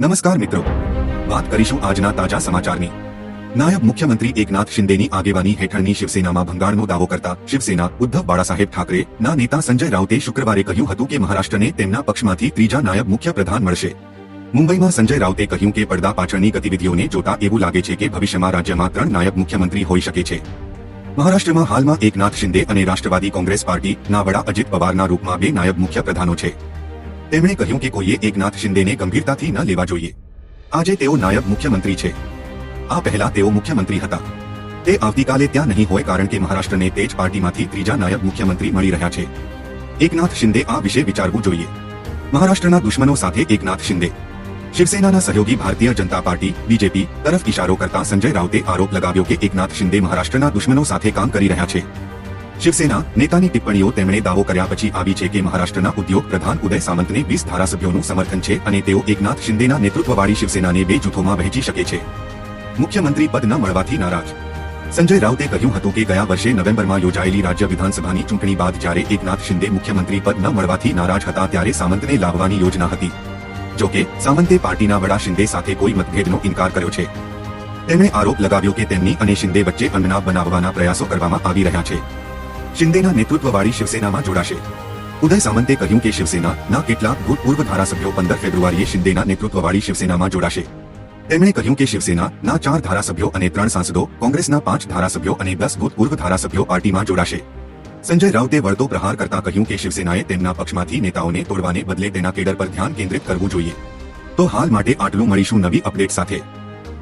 નમસ્કાર મિત્રો. વાત કરીશું આજના તાજા સમાચારની. નાયબ મુખ્યમંત્રી એકનાથ શિંદેની આગેવાની હેઠળની શિવસેનામાં ભંગાણનો દાવો કરતા શિવસેના ઉદ્ધવ બાળાસાહેબ ઠાકરે ના નેતા સંજય રાઉતે શુક્રવારે કહ્યું હતું કે મહારાષ્ટ્રને તેમના પક્ષમાંથી ત્રીજા નાયબ મુખ્ય પ્રધાન મળશે. મુંબઈમાં સંજય રાઉતે કહ્યું કે પડદા પાછળની ગતિવિધિઓને જોતા એવું લાગે છે કે ભવિષ્યમાં રાજ્યમાં ત્રણ નાયબ મુખ્યમંત્રી હોઈ શકે છે. મહારાષ્ટ્રમાં હાલમાં એકનાથ શિંદે અને રાષ્ટ્રવાદી કોંગ્રેસ પાર્ટી ના વડા અજિત પવારના રૂપમાં બે નાયબ મુખ્ય પ્રધાનો છે. તેમણે કહ્યું કે કોઈએ એકનાથ શિંદેને ગંભીરતાથી ન લેવા જોઈએ. આજે તેઓ નાયબ મુખ્યમંત્રી છે. આ પહેલા તેઓ મુખ્યમંત્રી હતા. તે આવતીકાલે ત્યાં નહીં હોય કારણ કે મહારાષ્ટ્રને તેજ પાર્ટીમાંથી ત્રીજા નાયબ મુખ્યમંત્રી મળી રહ્યા છે. એકનાથ શિંદે આ વિશે વિચારવું જોઈએ. મહારાષ્ટ્રના દુશ્મનો સાથે એકનાથ શિંદે. શિવસેનાના સહયોગી ભારતીય જનતા પાર્ટી, બીજેપી તરફ ઇશારો કરતા સંજય રાઉતે આરોપ લગાવ્યો કે એકનાથ શિંદે મહારાષ્ટ્રના દુશ્મનો સાથે કામ કરી રહ્યા છે. શિવસેના નેતાની ટિપ્પણીઓ તેમણે દાવો કર્યા પછી આવી છે કે મહારાષ્ટ્રના ઉદ્યોગ પ્રધાન ઉદય સામંતને વીસ ધારાસભ્યોનું સમર્થન છે અને તેઓ એકનાથ શિંદેના નેતૃત્વવાળી શિવસેનાને બે જૂથોમાં વહેંચી શકે છે. મુખ્યમંત્રી પદ ન મળવાથી નારાજ. સંજય રાઉતે કહ્યું હતું કે ગયા વર્ષે નવેમ્બરમાં યોજાયેલી રાજ્ય વિધાનસભાની ચૂંટણી બાદ જ્યારે એકનાથ શિંદે મુખ્યમંત્રી પદ ન મળવાથી નારાજ હતા ત્યારે સામંતને લાવવાની યોજના હતી. જોકે સામંતે પાર્ટીના વડા શિંદે સાથે કોઈ મતભેદનો ઇનકાર કર્યો છે. તેમણે આરોપ લગાવ્યો કે તેમની અને શિંદે વચ્ચે અન્નના બનાવવાના પ્રયાસો કરવામાં આવી રહ્યા છે. શિંદેના નેતૃત્વવાળી શિવસેનામાં જોડાશે. ઉદય સામંતે કહ્યું કે શિવસેનાના કેટલાક ભૂતપૂર્વ ધારાસભ્યો પંદર ફેબ્રુઆરીએ શિંદેના નેતૃત્વવાળી શિવસેનામાં જોડાશે. તેમણે કહ્યું કે શિવસેનાના ચાર ધારાસભ્યો અને ત્રણ સાંસદો, કોંગ્રેસના પાંચ ધારાસભ્યો અને દસ ભૂતપૂર્વ ધારાસભ્યો પાર્ટીમાં જોડાશે. સંજય રાઉતે વળતો પ્રહાર કરતા કહ્યું કે શિવસેનાએ તેમના પક્ષમાંથી નેતાઓને તોડવાને બદલે તેના કેડર પર ધ્યાન કેન્દ્રિત કરવું જોઈએ. તો હાલ માટે આટલું મળીશું નવી અપડેટ સાથે.